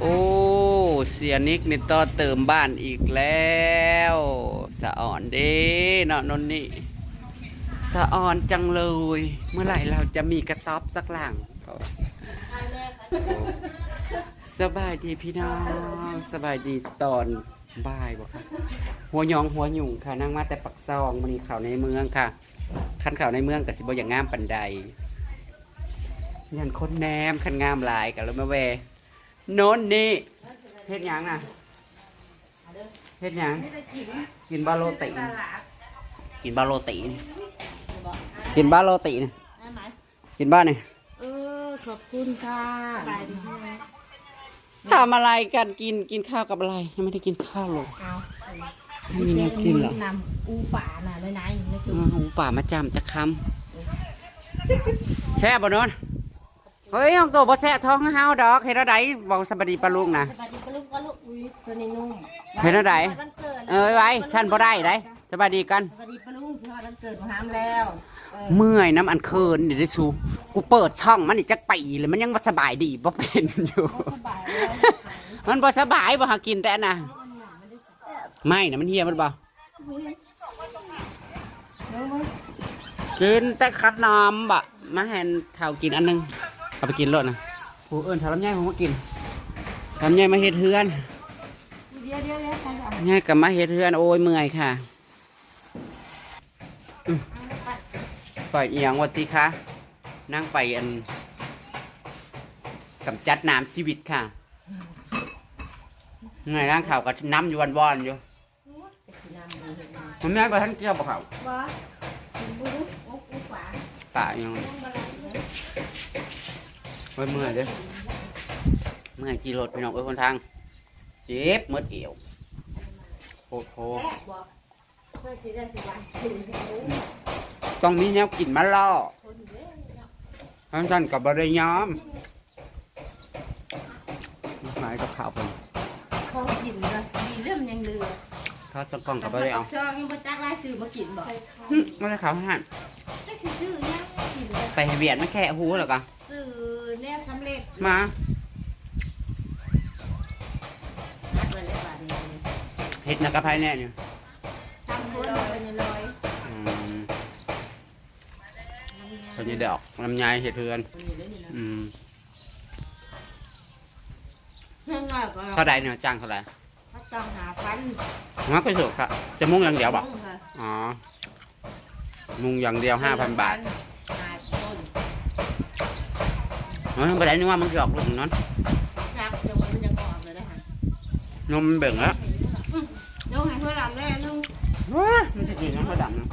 โอ้เสียนิกนี่ต่อเติมบ้านอีกแล้วสะอ่อนเด้เนาะนนนี่สะอ่อนจังเลย เมื่อไหร่เราจะมีกระต๊อบสักหลังสบายดีพี่น้องสบายดีตอนบ่ายบ่ค่ะหัวยองหัวหยุ่งค่ะนั่งมาแต่ปักซองมันข่าวในเมืองค่ะคันข่าวในเมืองกับสิบอย่างงามปันใดยันคนแนมคันงามหลายกันแล้วมาแว โน้นนี่เฮ็ดหยังน่ะเฮ็ดหยังกินบาโรติกินบาโรตินี่กินบาโรตินี่กินบ้านนี่เออขอบคุณค่ะทำอะไรกันกินกินข้าวกับอะไรยังไม่ได้กินข้าวเลยเอาไม่มีแนวกินเหรอนำอูป่าน่ะเลยนายไม่คืออ้าวหมูป่ามาจำจะคำแช่บบ่โนน เฮ้ยห้องโตบ่แซ่ท้องเฮาดอกเฮ็ดอะไรบอกสบายดีปะลุงนะสบายดีปะลูกก็ลูกอุ้ยตัวนี้นุ่มเฮ็ดอะไรวันเกิดเอ้ยไว้ฉันบ่ได้ได้สบายดีกันสบายดีปะลุงสิฮอดวันเกิดของหามแล้วเออเมื่อยน้ำอันเคินเดี๋ยวได้ชูกูเปิดช่องมันอีกจักปีเลยมันยังบ่สบายดีบ่เป็นอยู่สบายแล้วมันบ่สบายบ่หากินแต่อันน่ะไม่นะมันเฮียมันบ่กินแต่คัดน้ำบ่มาแหนเท่ากินอันหนึง เอาไปกินรถนะผู้เอิ้นถาลำไยผมมากินลำไยมาเฮ็ดเฮือนเดี๋ยวเดี๋ยวเดี๋ยวใครจะเอาไงกับมาเฮ็ดเฮือนโอ้ยเมื่อยค่ะอืมปล่อยเอียงวัติคะนั่งไปอันกำจัดน้ำชีวิตค่ะไงร่างข่าวก็น้ำอยู่วันวอนๆอยู่ไปกินน้ำดีเห็นไหมมันไม่ให้ไปท่านเกี่ยวบ่เขาว่ากินบู๊โอ๊กอูป่าป่ายัง ต้องบาลานซ์ เลยไว้เมื่อยเด้อเมื่อยขี่รถพี่น้องเอ้ยคนทางเจ็บหมืดเอวโอ้โหแซ่บบอกเพื่อสิได้สบายกินโอ้ยต้องมีแนวกินมาล่อคนเด้อเนาะท่านท่านกับบริยอมหมายกับข่าวผมเขากินเลยมีเรื่องยังเหลือเขาจะกล้องกับบริเอาซองยังบ่จักรายซื้อมากินบ่หึไม่ได้ข่าวให้จักสิซื้อยังกินเลยไปให้เวียนไม่แค่หูหรอกอะ ซื้อแนวสำเร็จ มา นัดไว้เลยบาทนี้เห็ดนักกระไพแน่เนี่ยทำคนเป็นยังลอยอืมตอนนี้ดอกลำไยเห็ดเทือนคนนี้เลยนี่นะอืมเพิ่งง่ายกว่าเท่าไรเนี่ยจ้างเท่าไรเขาต้องหาพันงั้นก็สุดค่ะจะมุ่งอย่างเดียวบ่มุ่งค่ะอ๋อ มุงอย่างเดียวห้าพันบาท หาต้น เฮ้ยไปไหนนึกว่ามึงจะออกลูกนั้นจักจังหวะมันยังออกเลยนะฮะนมมันเบ่งแล้วลุงให้เพื่อนรำแน่ลุงเฮ้ยมันจะกินน้ำกระดำนะ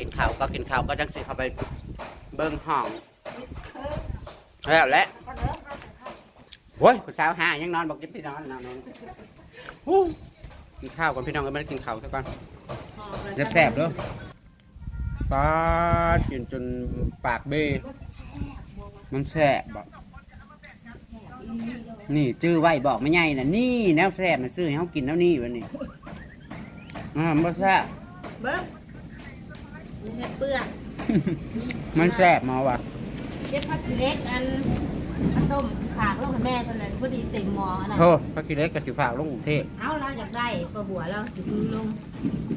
กินข้าวก็กินข้าวก็จังสิเข้าไปเบิ้งห้องแล้วแหละโอ้ยผู้สาวหายังนอนบอกกินพี่นอนนอนนอนฮู้กินข้าวก่อนพี่น้องก็ไม่ได้กินข้าวซะก่อนแซ่บๆเด้อป้าดกินจนปากเบ้มันแซ่บบ่นี่จื้อไว้บอกไม่ใหญ่น่ะนี่แนวแซ่บน่ะซื้อให้เขากินแล้วนี่วันนี้อ่าบ่แซ่บเบิ้งมีเห็ดเปลือกมันแซ่บมาว่ะเจ็ดพักเล็กอันมาต้มสิผากลูกให้แม่เท่านั้นพอดีเต็มหมออันนั้นโธ่พักกิเล็กกับสิฝากลงกรุงเทพเอาเราอยากได้ปลาบัวเราสิคือลง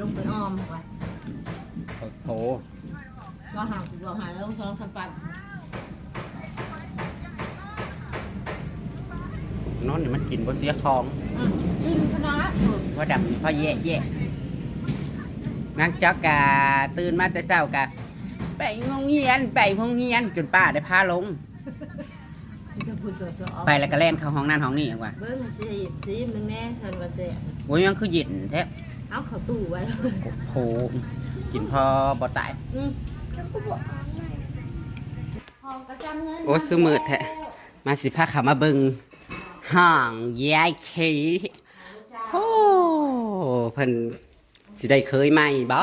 ลงไปอ้อมไว้โถ ว่าหางสิบอกหางแล้วต้องสองสามปันนอนนี่มันกินบ่เสียของอืมกินคณะอืมพอดับพอแย่แย่นางจักกะตื่นมาแต่เช้ากะไปโรงเรียนไปโรงเรียนจนป้าได้พาลงมันจะพูดสอๆไปแล้วก็แล่นเข้าห้องนั่นห้องนี้อีกว่าเบิ้งสิหยิบสิมึงแน่ทันว่าเสียโอ้ยยังคือเย็นแท้เอาเข้าตู้ไว้โอ้โหกินพอบ่ตาย โอ้ยคือมืดแท้มาสิพาขามาเบิงห้องยายเคโอ้เพิ่นสิได้เคยไหมบ่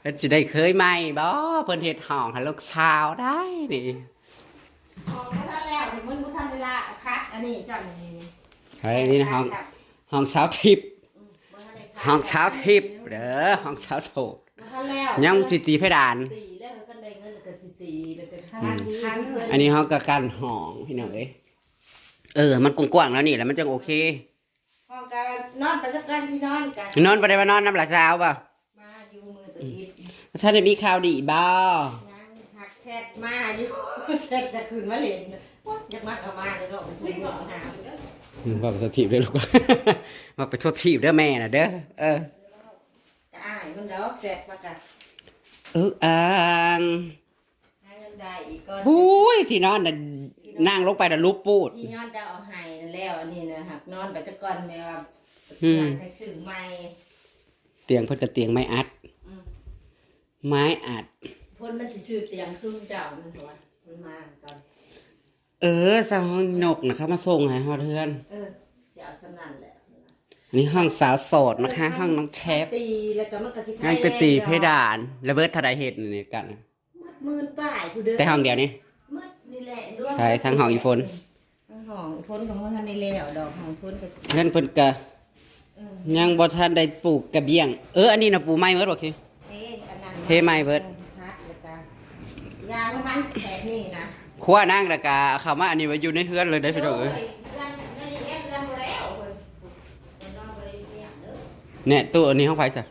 เพิ่นสิได้เคยไหมบ่เพิ่นเฮ็ดห้องให้ลูกสาวได้นี่ห้องก็ทันแล้วเดี๋ยวมันบ่ทันเวลาคัดอันนี้จังนี่เฮ้ยนี่ห้องห้องสาวทิพย์ห้องสาวทิพย์เด้อห้องสาวโสด บ่ทันแล้วยังสิตีเพดาน ตีแล้วก็ได้เงินแล้วก็สิตีแล้วก็ทางสีคันเพิ่นอันนี้เขาก็การห่องพี่น้องเอ้ยเออ มันกว้างๆแล้วนี่แหล้วมันจังโอเค ห้องกันนอนไปสักกันที่นอนกันนอนไปได้มานอนน้ำหลาสาวเปล่ามาอยู่มือตัวอีกถ้าจะมีข่าวดีบ้ายังหักแชทมาอยู่แชทจะคืนมาเล่นโอ๊ยอยากมากเอามาเลยเนาะมันซื้อของหาว่าไปโทษทีบเด้อลูก ว่าไปโทษทีบเด้อแม่น่ะเด้อเออ จะอ้ายมันดอกแชทมากันเอออ่างหาเงินได้อีกก่อนหุยที่นอนน่ะนั่งลงไปน่ะรูปปูด ที่ย้อนจะเอาให้แล้วอันนี้นะหักนอนไปสักก่อนแม่ว่าอืมอยากให้ซื้อใหม่ เตียงเพิ่นกับเตียงไม้อัด อืม ไม้อัดพ่นมันสิซื้อเตียงครึ่งเจ้ามันตัวมันมาก่อน เออสาวหนกนะครับมาส่งให้ฮอดเทือน เออสิเอาสนั่นแหละอั นนี้ห้องสาวโสดนะคะ ห้องน้องเชฟตีแล้วก็มันก็สิงานไปตีเพดานระเบิดทลายเหตุนี่กัน มืดมืนป้ายผู้เดินแต่ห้องเดียวนี้มืดนี่แหละด้วยใช่ทั้งห้องอีฝน ทั้งห้องอีฝนกับห้องท่านในแล้วดอกห้องฝนกับเพื่อนเพิ่นก็เออยังบ่ทันได้ปลูกกระเบี้ยง เอออันนี้น่ะปลูกไม้เบิดบ่คิเทอันนั้นเทไม้เบิด พัดแล้วก็ยามันแขกนี่นะ ครัวนางแล้วก็เอาเข้ามาอันนี้ไว้อยู่ในเฮือนเลยได้อพี่น้องเอ้ยเรื่องนั่นนี่แค่เรื่องบ่แล้วเพิ่นเพิ่นนอนบ่ได้เลี้ยง เนี่ยตู้อันนี้ห้องไฟซะ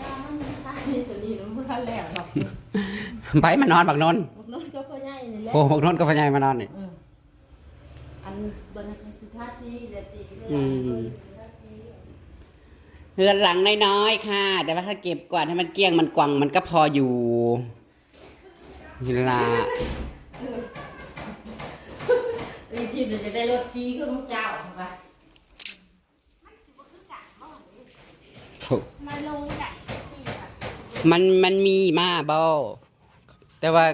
ยามันตานี้มันบักนอนบักนนท์พวกน้องก็พ่อใหญ่นี่แหละโอ้บักนนก็พอใหญายมานอนนี่อันบนสิทธาซีเดยวตีอืมเฮือนหลังน้อยๆค่ะ แต่ว่าถ้าเก็บกวาดให้มันเกลี้ยงมันกวางมันก็พออยู่นี่ล่ะอีทีมันจะได้รถซีคือของเจ้าใช่ปะ โถ่ มาลงจาก มันมันมีมาบ่แต่ว่า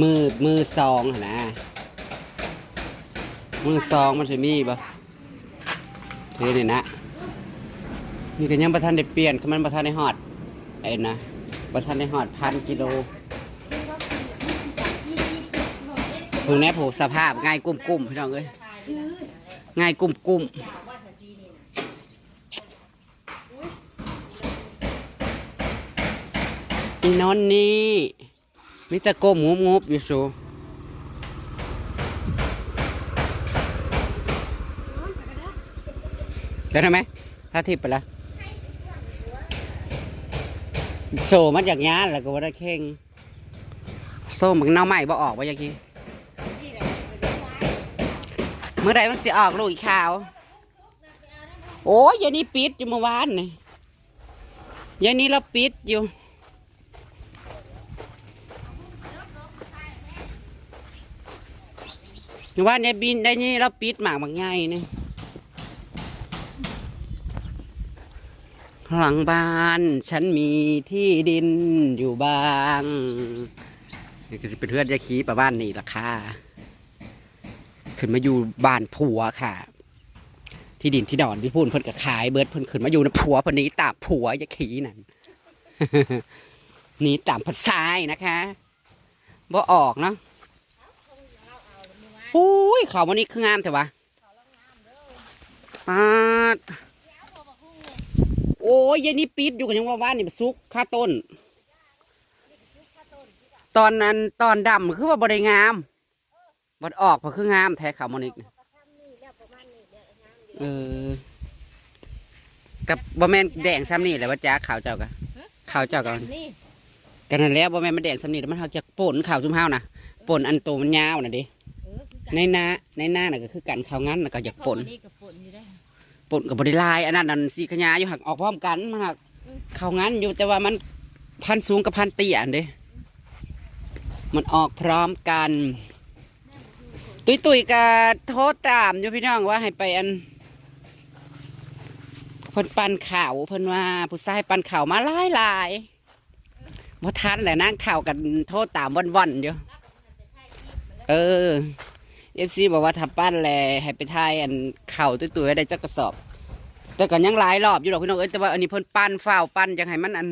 มือมือซองหั่นนะมือซองมันจะมีบ่เท่นี่นะนี่ก็ยังประทันได้เปลี่ยนคือมันประทันได้ฮอดไอ้นะประทันได้ฮอดพันกิโลพวกนี้ผูกสภาพง่ายกุ้มกุ้มพี่น้องเอ้ยง่ายกุ้มกุ้ม ๆอีนอนนี่มิตรก้มงุบงบอยู่สูจะทำไหมถ้าทิพย์ไปละโซมันจากงานแล้วก็ว่าได้เข่งโซ่มันเน่าใหม่บ่ออกว่าอย่างกี้เมื่อไรมันสิออกลูกอีกข่าว โอ้ยยานี่ปิดอยู่เมื่อวานนี่ยานี่เราปิดอยู่ ว่านยายบินได้นี่เราปิดหมากบางไงนี่หลังบ้านฉันมีที่ดินอยู่บ้างนี่ก็จะเป็นเพื่อนยาคีประบ้านนี่ราคาขึ้นมาอยู่บ้านผัวค่ะ ที่ดินที่ดอนที่พูนเพิ่นก็ขายเบิร์ดเพิ่นขึ้นมาอยู่นะผัวเพิ่นนี้ตาผัวยายขีนั่นนีตามพัดทรายนะคะบ่ออกเนาะ อุ้ยเขาวันนี้คืองามแต่วะปาดโอ้ยยายนี่ปิดอยู่กันยังว่าว่านี่มันซุกค่าต้น ตอนนั้นตอนดำคือว่าบริงามบดออกพราะคืองามแท้เขามันนี่เออกับบะแมนแดงซ้ำนี่แหละว่าจ้าขาวเจ้ากันขาวเจ้ากันกันนั่นแล้วบะแมนมันแดงซ้ำนี่แล้วมันเขาจะป่นขาวซุ่มเฮาวนะป่นอันโตมันยาวน่ะดิ ในหน้าในหน้าน่ะก็คือกันเขางั้นน่ะก็อยากปนนี่กับปนอยู่ได้ปนกับบริลายอันนั้นนั่นสีขยาอยู่หักออกพร้อมกันมันหักเขางั้นอยู่แต่ว่ามันพันสูงกับพันเตี้ยอันเด้มันออกพร้อมกัน ตุยตุยๆกับโทษตามอยู่พี่น้องว่าให้ไปอันเพิ่นปันข่าวเพิ่นว่าผู้ชายปันข่าวมาหลายหลายๆบ่ทันแหละนั่งข่าวกันโทษตามวันๆอยู่เออ เอฟซีบอกว่าถ้าปั้นแลให้ไปทายอันเข่าตุ้ยๆให้ได้จักกระสอบ แต่ก็ยังหลายรอบอยู่ดอกพี่น้องเอ้ยแต่ว่าอันนี้เพิ่นปั้นฝ้าวปั้นยังให้มันอัน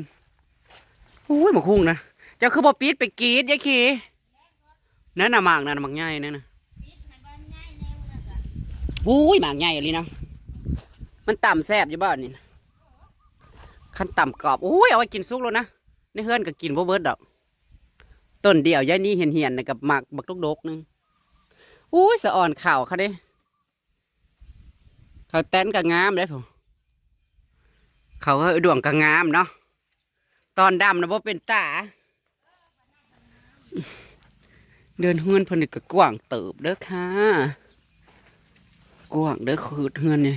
อุ้ยหมกคุ้งนะเจ้าคือบ่ปีดไปกรีดยายคีนั่นน่ะหมากนั่นหมากใหญ่นั่นน่ะอุ้ยหมากใหญ่อะไรนะมันต่ำแซ่บอยู่บ้านนี่ขั้นต่ำกรอบอุ้ยเอาไว้กินซุกแล้วนะในเฮือนก็กินบ่เบิดดอก ต้นเดียวยายนี่เห็นเหียนๆน่ะกับหมักบักดกๆนึง อุ้ยสะอ่อนข่าวเขาด้เขาแต้นก็งามเด้ผมเขาก็ดวงก็งามเนาะตอนดำนะบ่เป็นตา เดินเฮือนพนนี่ก็กว้างเติบเด้อค่ะ กว้างเด้อคือเฮือนนี่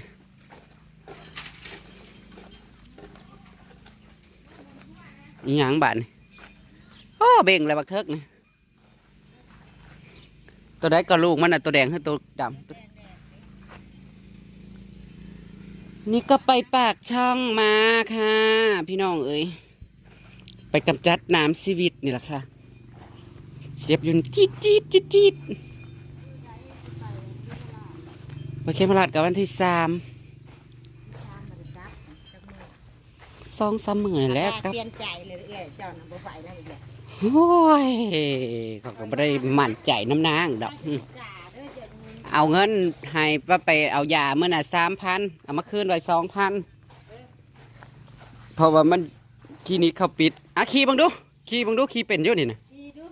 ยังบานโอ้เบ่งแล้วบักเทิกนี่ ตัวใดก็ลูกมันน่ะตัวแดงคือตัวดำนี่ก็ไปปากช่องมาค่ะ พี่น้องเอ้ยไปกำจัดน้ำชีวิตนี่แหละค่ะเจ็บอยู่จี๊ดจี๊ดจี๊ดจี๊ดไปเคมราดกับวันที่สามสองสามหมื่นแล้วครับเปลี่ยนใจเลยเอ้ยเจ้าน่ะบ่ไปแล้วอีกแล้ว โอ้ยเขาก็ไม่ได้มั่นใจน้ำนางดอกอืมจ่าเด้อเจ้าเอาเงินให้ป้าไปเอายาเมื่อน่ะสามพันเอามาคืนไว้สองพันเพราะว่ามันคลินิกเขาปิดอะขี่บังดูขี่บังดูขี่เป็นอยู่นี่นะขี่ดู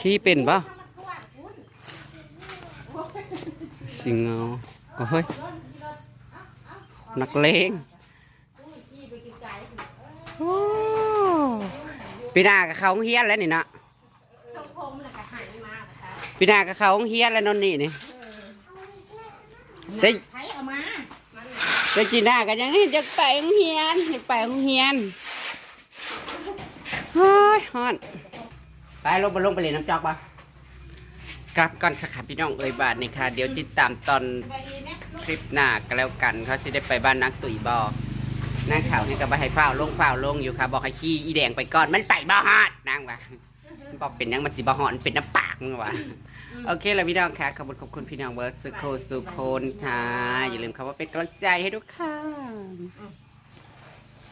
ขี่เป็นปะถ้าวสิงเอาโอ้ยนักเลงโอ้ ปีหน้ากับเขาโรงเฮียนแล้วนี่เนาะทรงผมน่ะก็หันมาค่ะปีหน้ากับเขาโรงเฮียนแล้วนนนี่นี่แต่ไผเอามามันแต่จีน่าก็ยังจะไปโรงเฮียนให้ไปโรงเฮียนเฮ้ยฮอน ไปลงไปลงไปเรียนน้ำจอกปะกลับก่อนสักค่ะพี่น้องเอ่ยบาทนี่ค่ะ เดี๋ยวติดตามตอน ไปดีนะลูกคลิปหน้าก็แล้วกันเขาสิได้ไปบ้านนักตุ๋ยบอ กนั่งข่าวให้กับให้ฝ้าวลงฝ้าวลงอยู่ค่ะบอกให้ขี้อีแดงไปก่อนมันไปบ่ฮอดนางวะมันบอกเป็นหยังมันสิบ่ฮอดมันเป็นน้ำปากมึงวะโอเคแล้วพี่น้องค่ะขอบคุณขอบคุณพี่น้องเวิร์สโคสุโคนค่ะอย่าลืมคำว่าเป็นกำลังใจให้ทุกค่ะอืม